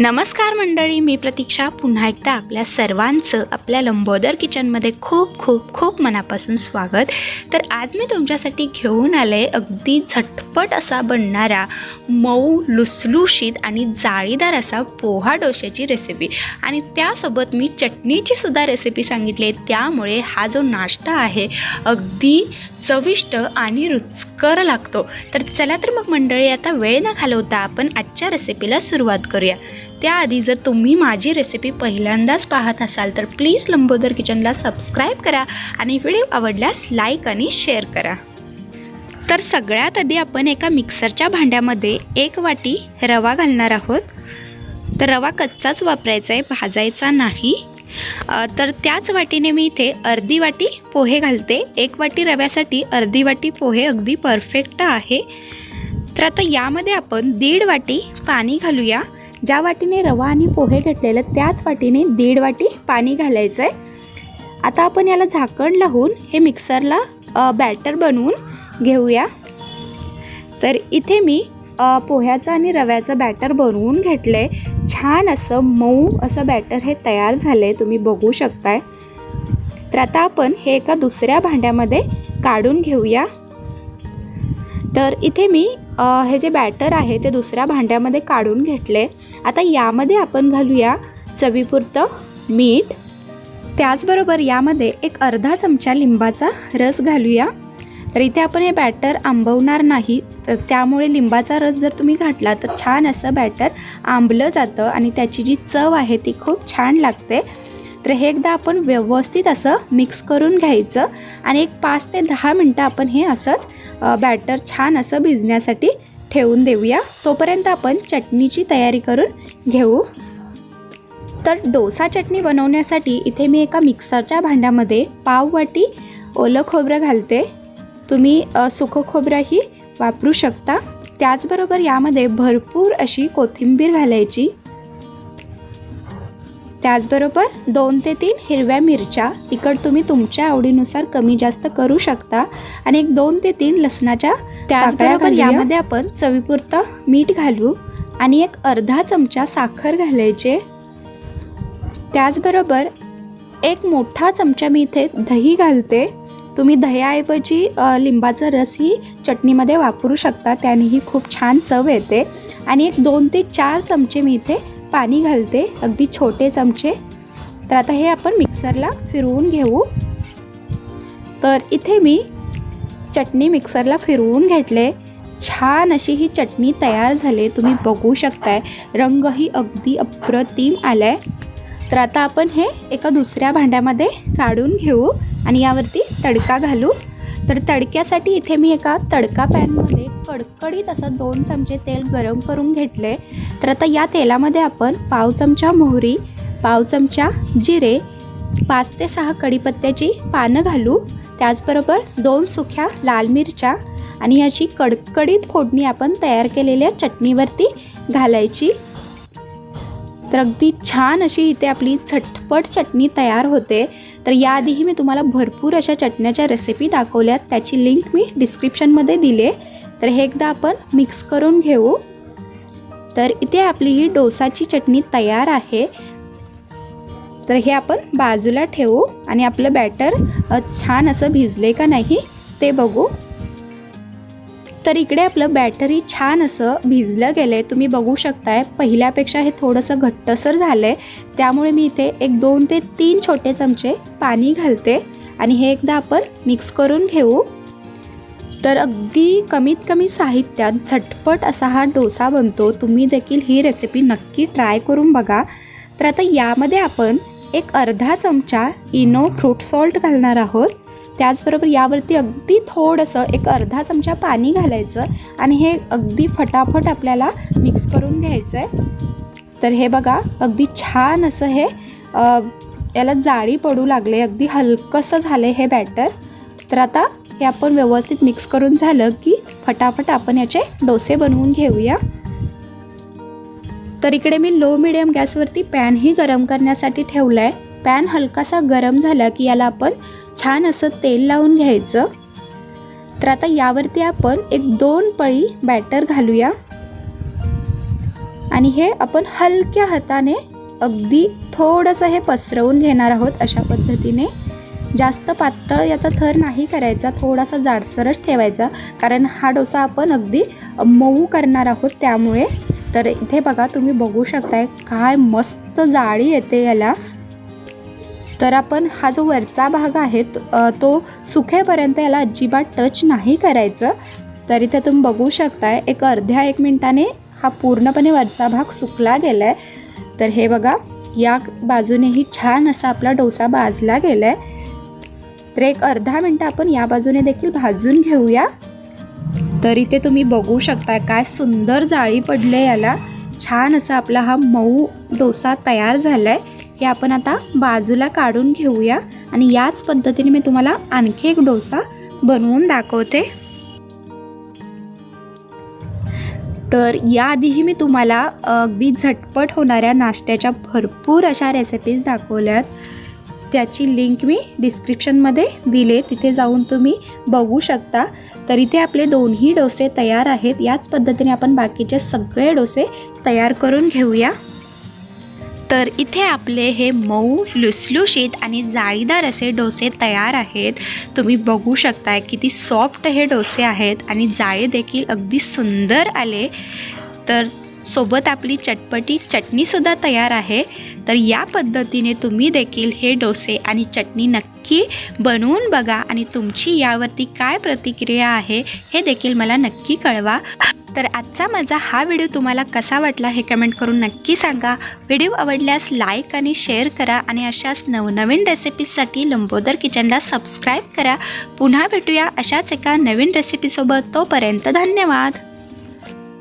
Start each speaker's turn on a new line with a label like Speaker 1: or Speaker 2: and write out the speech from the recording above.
Speaker 1: नमस्कार मंडळी मी प्रतीक्षा. पुन्हा एकदा आपल्या सर्वांचं आपल्या लंबोदर किचनमध्ये खूप खूप खूप मनापासून स्वागत. तर आज मी तुमच्यासाठी घेऊन आले अगदी झटपट असा बनणारा मऊ लुसलुशीत आणि जाळीदार असा पोहा डोश्याची रेसिपी आणि त्यासोबत मी चटणीची सुद्धा रेसिपी सांगितली आहे. त्यामुळे हा जो नाश्ता आहे अगदी चविष्ट आणि रुचकर लागतो. तर चला तर मग मंडळी आता वेळ न घालवता आपण आजच्या रेसिपीला सुरुवात करूया. त्याआधी जर तुम्ही माझी रेसिपी पहिल्यांदाच पाहत असाल तर प्लीज लंबोदर किचनला सबस्क्राईब करा आणि व्हिडिओ आवडल्यास लाईक आणि शेअर करा. तर सगळ्यात आधी आपण एका मिक्सरच्या भांड्यामध्ये एक वाटी रवा घालणार आहोत. तर रवा कच्चाच वापरायचा आहे भाजायचा नाही. तर त्याच वाटीने मी इथे अर्धी वाटी पोहे घालते. एक वाटी रव्यासाठी अर्धी वाटी पोहे अगदी परफेक्ट आहे. तर आता यामध्ये आपण दीड वाटी पाणी घालूया. ज्या वाटीने रवा आणि पोहे घेतलेलं त्याच वाटीने दीड वाटी पाणी घालायचं आहे आता आपण याला झाकण लावून हे मिक्सरला बॅटर बनवून घेऊया. तर इथे मी पोह्याचं आणि रव्याचं बॅटर बनवून घेतलं आहे छान असं मऊ असं बॅटर हे तयार झालं आहे तुम्ही बघू शकताय. तर आता आपण हे एका दुसऱ्या भांड्यामध्ये काढून घेऊया. तर इथे मी हे जे बॅटर आहे ते दुसऱ्या भांड्यामध्ये काढून घेतले आता यामध्ये आपण घालूया चवीपुरतं मीठ. त्याचबरोबर यामध्ये एक अर्धा चमचा लिंबाचा रस घालूया. तर इथे आपण हे बॅटर आंबवणार नाही. तर त्यामुळे लिंबाचा रस जर तुम्ही घातला तर छान असं बॅटर आंबलं जातं आणि त्याची जी चव आहे ती खूप छान लागते. तर हे एकदा आपण व्यवस्थित असं मिक्स करून घ्यायचं आणि एक पाच ते दहा मिनटं आपण हे असंच बॅटर छान असं भिजण्यासाठी ठेवून देऊया. तोपर्यंत आपण चटणीची तयारी करून घेऊ. तर डोसा चटणी बनवण्यासाठी इथे मी एका मिक्सरच्या भांड्यामध्ये पाव वाटी ओलं खोबरं घालते. तुम्ही सुकं खोबरंही वापरू शकता. त्याचबरोबर यामध्ये भरपूर अशी कोथिंबीर घालायची. त्याचबरोबर दोन ते तीन हिरव्या मिरच्या तिखट तुम्ही तुमच्या आवडीनुसार कमी जास्त करू शकता. आणि एक दोन ते तीन लसणाच्या त्याचबरोबर. यामध्ये आपण चवीपुरतं मीठ घालू आणि एक अर्धा चमचा साखर घालायचे. त्याचबरोबर एक मोठा चमचा मी इथे दही घालते. तुम्ही दह्याऐवजी अ, लिंबाचा रसही चटणीमध्ये वापरू शकता. त्यानेही खूप छान चव येते. आणि एक दोन ते चार चमचे मी इथे पाणी घालते. अगदी छोटे चमचे. तर आता हे आपण मिक्सरला फिरवून घेऊ. तर इथे मी चटणी मिक्सरला फिरवून घेतले. छान अशी ही चटणी तयार झाली. तुम्ही बघू शकताय. रंगही अगदी अप्रतिम आलाय. तर आता आपण हे एका दुसऱ्या भांड्यामध्ये काढून घेऊ. आणि यावरती तडका घालू. तर तडक्यासाठी इथे मी एका तडका पॅनमध्ये कडकडीत असं दोन चमचे तेल गरम करून घेतले. तर आता या तेलामध्ये आपण पाव चमचा मोहरी पाव चमचा जिरे पाच ते सहा कढीपत्त्याची पानं घालू. त्याचबरोबर दोन सुख्या लाल मिरच्या आणि याची कडकडीत फोडणी आपण तयार केलेल्या चटणीवरती घालायची. तर अगदी छान अशी इथे आपली झटपट चटणी तयार होते. तर याआधीही मी तुम्हाला भरपूर अशा चटण्याच्या रेसिपी दाखवल्यात त्याची लिंक मी डिस्क्रिप्शनमध्ये दिले तर हे एकदा आपण मिक्स करून घेऊ. तर इथे आपली ही डोसाची चटणी तयार आहे. तर हे आपण बाजूला ठेवू आणि आपलं बॅटर छान असं भिजले का नाही ते बघू. तर इकडे आपलं बॅटरी छान असं भिजलं गेलं आहे तुम्ही बघू शकताय पहिल्यापेक्षा हे थोडंसं घट्टसर झालं आहे त्यामुळे मी इथे एक दोन ते तीन छोटे चमचे पाणी घालते आणि हे एकदा आपण मिक्स करून घेऊ. तर अगदी कमीत कमी साहित्यात झटपट असा हा डोसा बनतो. तुम्ही देखील ही रेसिपी नक्की ट्राय करून बघा. तर आता यामध्ये आपण एक अर्धा चमचा इनो फ्रूट सॉल्ट घालणार आहोत. त्याचबरोबर यावरती अगदी थोडंसं एक अर्धा चमचा पाणी घालायचं आणि हे अगदी फटाफट आपल्याला मिक्स करून घ्यायचं आहे तर हे बघा अगदी छान असं हे याला जाळी पडू लागले अगदी हलकंसं झालं हे बॅटर. तर आता हे आपण व्यवस्थित मिक्स करून झालं की फटाफट आपण याचे डोसे बनवून घेऊया. तर इकडे मी लो मिडियम गॅसवरती पॅनही गरम करण्यासाठी ठेवला आहे पॅन हलकासा गरम झाला की याला आपण छान असं तेल लावून घ्यायचं. तर आता यावरती आपण एक दोन पळी बॅटर घालूया. आणि हे आपण हलक्या हाताने अगदी थोडंसं हे पसरवून घेणार आहोत अशा पद्धतीने. जास्त पातळ याचा थर नाही करायचा थोडासा जाडसरच ठेवायचा. कारण हा डोसा आपण अगदी मऊ करणार आहोत त्यामुळे. तर इथे बघा तुम्ही बघू शकताय काय मस्त जाळी येते याला. तर आपण हा जो वरचा भाग आहे तो- तो सुखेपर्यंत याला अजिबात टच नाही करायचं. तर इथे तुम्ही बघू शकताय एक अर्ध्या एक मिनिटाने हा पूर्णपणे वरचा भाग सुकला गेला आहे तर हे बघा या बाजूनेही छान असा आपला डोसा भाजला गेला आहे तर एक अर्धा मिनटं आपण या बाजूने देखील भाजून घेऊया. तर इथे तुम्ही बघू शकता काय सुंदर जाळी पडले याला. छान असा आपला हा मऊ डोसा तयार झाला आहे हे आपण आता बाजूला काढून घेऊया आणि याच पद्धतीने मी तुम्हाला आणखी एक डोसा बनवून दाखवते. तर याआधीही मी तुम्हाला अगदी झटपट होणाऱ्या नाश्त्याच्या भरपूर अशा रेसिपीज दाखवल्यात. त्याची लिंक मी डिस्क्रिप्शनमध्ये दिले तिथे जाऊन तुम्ही बघू शकता. तर इथे आपले दोन्ही डोसे तयार आहेत. याच पद्धतीने आपण बाकीचे सगळे डोसे तयार करून घेऊया. तर इथे आपले हे मऊ लुसलुशीत आणि जाळीदार असे डोसे तयार आहेत. तुम्ही बघू शकताय किती सॉफ्ट हे डोसे आहेत आणि जाळे देखील अगदी सुंदर आले. तर सोबत आपली चटपटी चटणीसुद्धा तयार आहे. तर या पद्धतीने तुम्ही देखील हे डोसे आणि चटणी नक्की बनवून बघा आणि तुमची यावरती काय प्रतिक्रिया आहे हे देखील मला नक्की कळवा. तर आजचा माझा हा व्हिडिओ तुम्हाला कसा वाटला हे कमेंट करून नक्की सांगा. व्हिडिओ आवडल्यास लाईक आणि शेअर करा आणि अशाच नवनवीन रेसिपीजसाठी लंबोदर किचनला सबस्क्राईब करा. पुन्हा भेटूया अशाच एका नवीन रेसिपीसोबत. तोपर्यंत धन्यवाद.